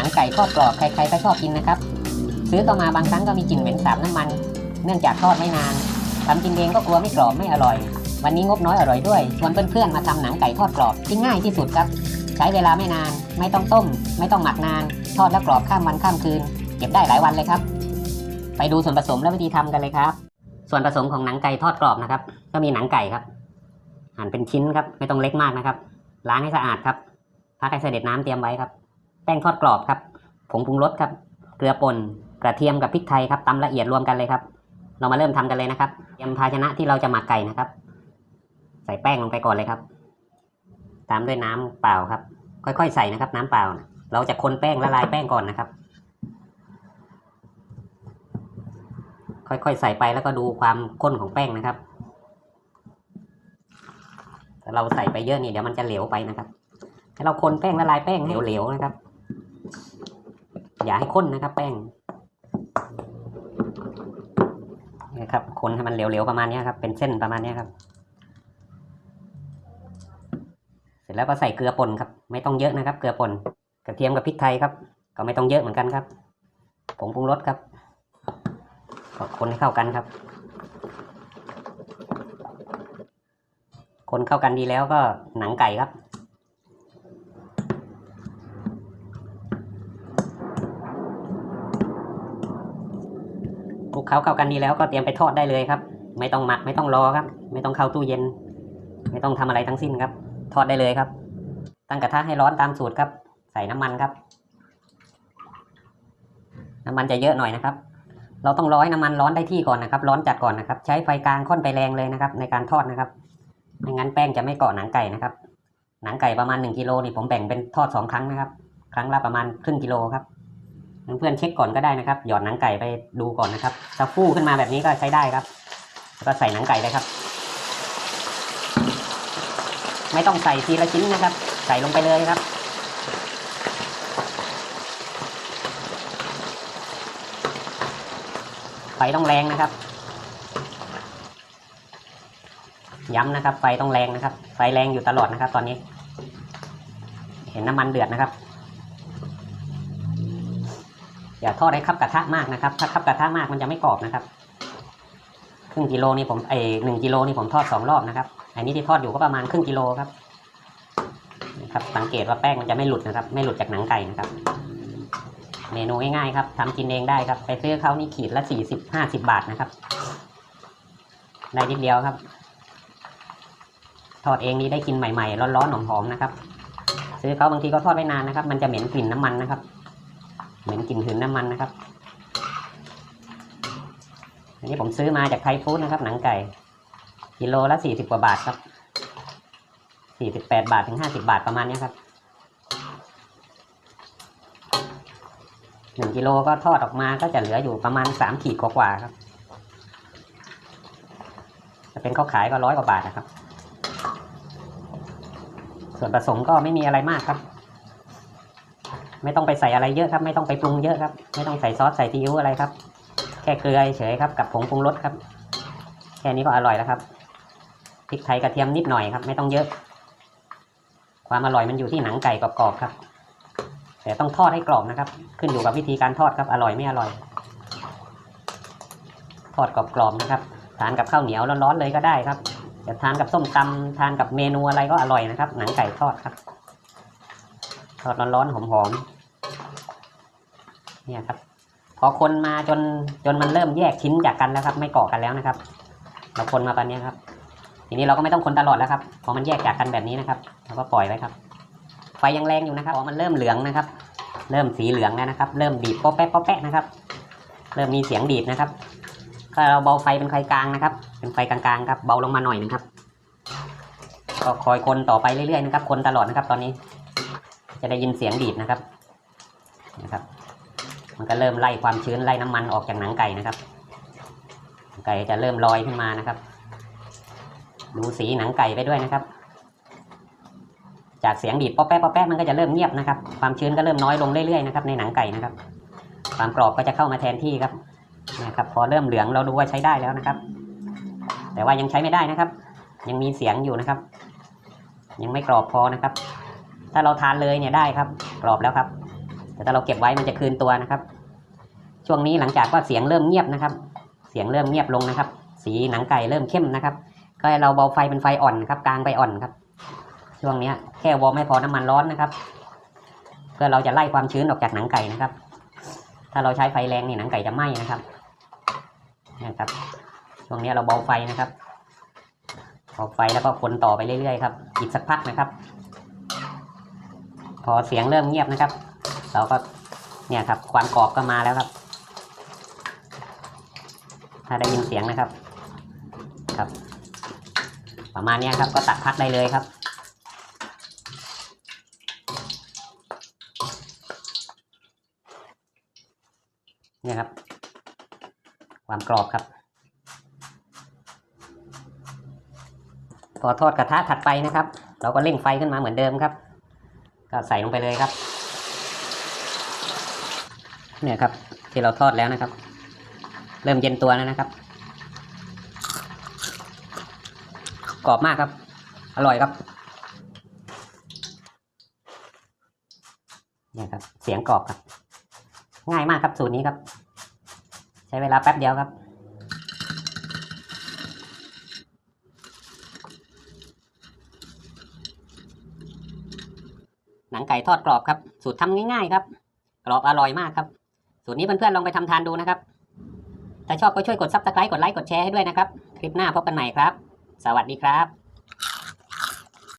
นังไก่ทอดกรอบใครๆก็ชอบกินนะครับ ซื้อเข้ามาบางครั้งก็มีกลิ่นเหม็นสาบน้ำมัน เนื่องจากทอดไม่นานทำกินเองก็กลัวไม่กรอบไม่อร่อย วันนี้งบน้อยอร่อยด้วยชวนเพื่อนๆมาทำหนังไก่ทอดกรอบที่ง่ายที่สุดครับ ใช้เวลาไม่นาน ไม่ต้องต้ม ไม่ต้องหมักนาน ทอดแล้วกรอบข้ามวันข้ามคืน เก็บได้หลายวันเลยครับ ไปดูส่วนผสมและวิธีทำกันเลยครับ ส่วนผสมของหนังไก่ทอดกรอบนะครับ ก็มีหนังไก่ครับ หั่นเป็นชิ้นครับ ไม่ต้องเล็กมากนะครับ ล้างให้สะอาดครับพักให้เสด็จน้ำเตรียมไว้ครับ แป้งทอดกรอบครับ ผงปรุงรสครับ เกลือป่น กระเทียมกับพริกไทยครับตำละเอียดรวมกันเลยครับ เรามาเริ่มทำกันเลยนะครับเตรียมภาชนะที่เราจะหมักไก่นะครับ ใส่แป้งลงไปก่อนเลยครับ ตามด้วยน้ำเปล่าครับ ค่อยๆ ใส่นะครับ น้ำเปล่า เราจะคนแป้งละลายแป้งก่อนนะครับ ค่อยๆ ใส่ไปแล้วก็ดูความข้นของแป้งนะครับเราใส่ไปเยอะนี่เดี๋ยวมันจะเหลวไปนะครับให้เราคนแป้งละลายแป้งให้เหลวๆนะครับ อย่าให้ข้นนะครับ แป้งนะครับคนให้มันเหลวๆประมาณนี้ครับ เป็นเส้นประมาณนี้ครับ เสร็จแล้วก็ใส่เกลือป่นครับ ไม่ต้องเยอะนะครับ เกลือป่นกระเทียมกับพริกไทยครับ ก็ไม่ต้องเยอะเหมือนกันครับผงปรุงรสครับก็คนให้เข้ากันครับ คนเข้ากันดีแล้วก็หนังไก่ครับ ลุกเคล้าเข้ากันดีแล้วก็เตรียมไปทอดได้เลยครับ ไม่ต้องหมักไม่ต้องรอครับ ไม่ต้องเข้าตู้เย็น ไม่ต้องทำอะไรทั้งสิ้นครับ ทอดได้เลยครับ ตั้งกระทะให้ร้อนตามสูตรครับ ใส่น้ำมันครับ น้ำมันจะเยอะหน่อยนะครับ เราต้องรอให้น้ำมันร้อนได้ที่ก่อนนะครับ ร้อนจัดก่อนนะครับ ใช้ไฟกลางค่อนไปแรงเลยนะครับ ในการทอดนะครับไม่งั้นแป้งจะไม่เกาะหนังไก่นะครับ หนังไก่ประมาณ1กิโลนี่ผมแบ่งเป็นทอดสองครั้งนะครับ ครั้งละประมาณครึ่งกิโลครับ เพื่อนๆเช็คก่อนก็ได้นะครับ หยอดหนังไก่ไปดูก่อนนะครับถ้าฟูขึ้นมาแบบนี้ก็ใช้ได้ครับ แล้วก็ใส่หนังไก่เลยครับ ไม่ต้องใส่ทีละชิ้นนะครับ ใส่ลงไปเลยครับไฟต้องแรงนะครับ ย้ำนะครับ ไฟต้องแรงนะครับ ไฟแรงอยู่ตลอดนะครับ ตอนนี้ เห็นน้ำมันเดือดนะครับ อย่าทอดให้คับกระทะมากนะครับ ถ้าคับกระทะมากมันจะไม่กรอบนะครับ ครึ่งกิโลนี่ผมไอหนึ่งกิโลนี่ผมทอดสองรอบนะครับ อันนี้ที่ทอดอยู่ก็ประมาณครึ่งกิโลครับนะครับ สังเกตว่าแป้งมันจะไม่หลุดนะครับ ไม่หลุดจากหนังไก่นะครับ เมนูง่ายๆครับทำกินเองได้ครับ ไปซื้อเขานี่ขีดละสี่สิบห้าสิบาทนะครับ ได้นิดเดียวครับ ทอดเองนี่ได้กินใหม่ๆ ร้อนๆหอมๆนะครับ ซื้อเขาบางทีก็ทอดไม่นานนะครับ มันจะเหม็นกลิ่นน้ำมันนะครับ เหม็นกลิ่นหืนน้ำมันนะครับ อันนี้ผมซื้อมาจากไทยฟู้ดนะครับ หนังไก่กิโลละสี่สิบกว่าบาทครับสี่สิบแปดบาทถึงห้าสิบาทประมาณนี้ครับหนึ่งกิโลก็ทอดออกมาก็จะเหลืออยู่ประมาณสามขีดกว่าๆครับ จะเป็นข้าวขายก็ร้อยกว่าบาทนะครับ ส่วนผสมก็ไม่มีอะไรมากครับ ไม่ต้องไปใส่อะไรเยอะครับ ไม่ต้องไปปรุงเยอะครับ ไม่ต้องใส่ซอสใส่ซีอิ๊วอะไรครับ แค่เกลือเฉยครับกับผงปรุงรสครับ แค่นี้ก็อร่อยแล้วครับพริกไทยกระเทียมนิดหน่อยครับ ไม่ต้องเยอะ ความอร่อยมันอยู่ที่หนังไก่กรอบๆครับ แต่ต้องทอดให้กรอบนะครับ ขึ้นอยู่กับวิธีการทอดครับ อร่อยไม่อร่อย ทอดกรอบๆนะครับ ทานกับข้าวเหนียวร้อนๆเลยก็ได้ครับจะทานกับส้มตำทานกับเมนูอะไรก็อร่อยนะครับ หนังไก่ทอดครับ ทอดร้อนๆหอมๆเนี่ยครับ พอคนมาจนจนมันเริ่มแยกชิ้นจากกันแล้วครับ ไม่เกาะกันแล้วนะครับ เราคนมาตอนนี้ครับ ทีนี้เราก็ไม่ต้องคนตลอดแล้วครับพอมันแยกจากกันแบบนี้นะครับเราก็ปล่อยไว้ครับ ไฟยังแรงอยู่นะครับพอมันเริ่มเหลืองนะครับ เริ่มสีเหลืองแล้วนะครับ เริ่มดีดป๊อแป๊ะป๊อแป๊ะนะครับ เริ่มมีเสียงดีดนะครับถ้าเราเบาไฟเป็นไฟกลางนะครับ เป็นไฟกลางๆครับ เบาลงมาหน่อยนะครับ ก็คอยคนต่อไปเรื่อยๆนะครับ คนตลอดนะครับ ตอนนี้ จะได้ยินเสียงดีดนะครับนะครับ มันก็เริ่มไล่ความชื้นไล่น้ำมันออกจากหนังไก่นะครับ ไก่จะเริ่มลอยขึ้นมานะครับ ดูสีหนังไก่ไปด้วยนะครับ จากเสียงดีดป๊อแป๊ะป๊อแป๊ะมันก็จะเริ่มเงียบนะครับ ความชื้นก็เริ่มน้อยลงเรื่อยๆนะครับในหนังไก่นะครับ ความกรอบก็จะเข้ามาแทนที่ครับนะครับ พอเริ่มเหลืองเราดูว่าใช้ได้แล้วนะครับ แต่ว่ายังใช้ไม่ได้นะครับ ยังมีเสียงอยู่นะครับ ยังไม่กรอบพอนะครับ ถ้าเราทานเลยเนี่ยได้ครับ กรอบแล้วครับ แต่ถ้าเราเก็บไว้มันจะคืนตัวนะครับ ช่วงนี้หลังจากว่าเสียงเริ่มเงียบนะครับ เสียงเริ่มเงียบลงนะครับ สีหนังไก่เริ่มเข้มนะครับ ก็ให้เราเบาไฟเป็นไฟอ่อนครับกลางไปอ่อนครับ ช่วงนี้แค่วอร์มไม่พอน้ำมันร้อนนะครับ เพื่อเราจะไล่ความชื้นออกจากหนังไก่นะครับ ถ้าเราใช้ไฟแรงนี่หนังไก่จะไหม้นะครับนะครับ ช่วงนี้เราเบาไฟนะครับเบาไฟแล้วก็คนต่อไปเรื่อยๆครับอีกสักพักนะครับ พอเสียงเริ่มเงียบนะครับ เราก็เนี่ยครับความกรอบก็มาแล้วครับ ถ้าได้ยินเสียงนะครับ ครับ ประมาณนี้ครับก็ตัดพักได้เลยครับเนี่ยครับ ความกรอบครับ พอทอดกระทะถัดไปนะครับ เราก็เร่งไฟขึ้นมาเหมือนเดิมครับ ก็ใส่ลงไปเลยครับ เนี่ยครับ ที่เราทอดแล้วนะครับ เริ่มเย็นตัวแล้วนะครับกรอบมากครับ อร่อยครับเนี่ยครับ เสียงกรอบครับ ง่ายมากครับสูตรนี้ครับ ใช้เวลาแป๊บเดียวครับ หนังไก่ทอดกรอบครับ สูตรทำง่ายๆครับ กรอบอร่อยมากครับ สูตรนี้เพื่อนๆลองไปทำทานดูนะครับ ถ้าชอบก็ช่วยกดซับสไครต์กดไลค์กดแชร์ให้ด้วยนะครับ คลิปหน้าพบกันใหม่ครับ สวัสดีครับ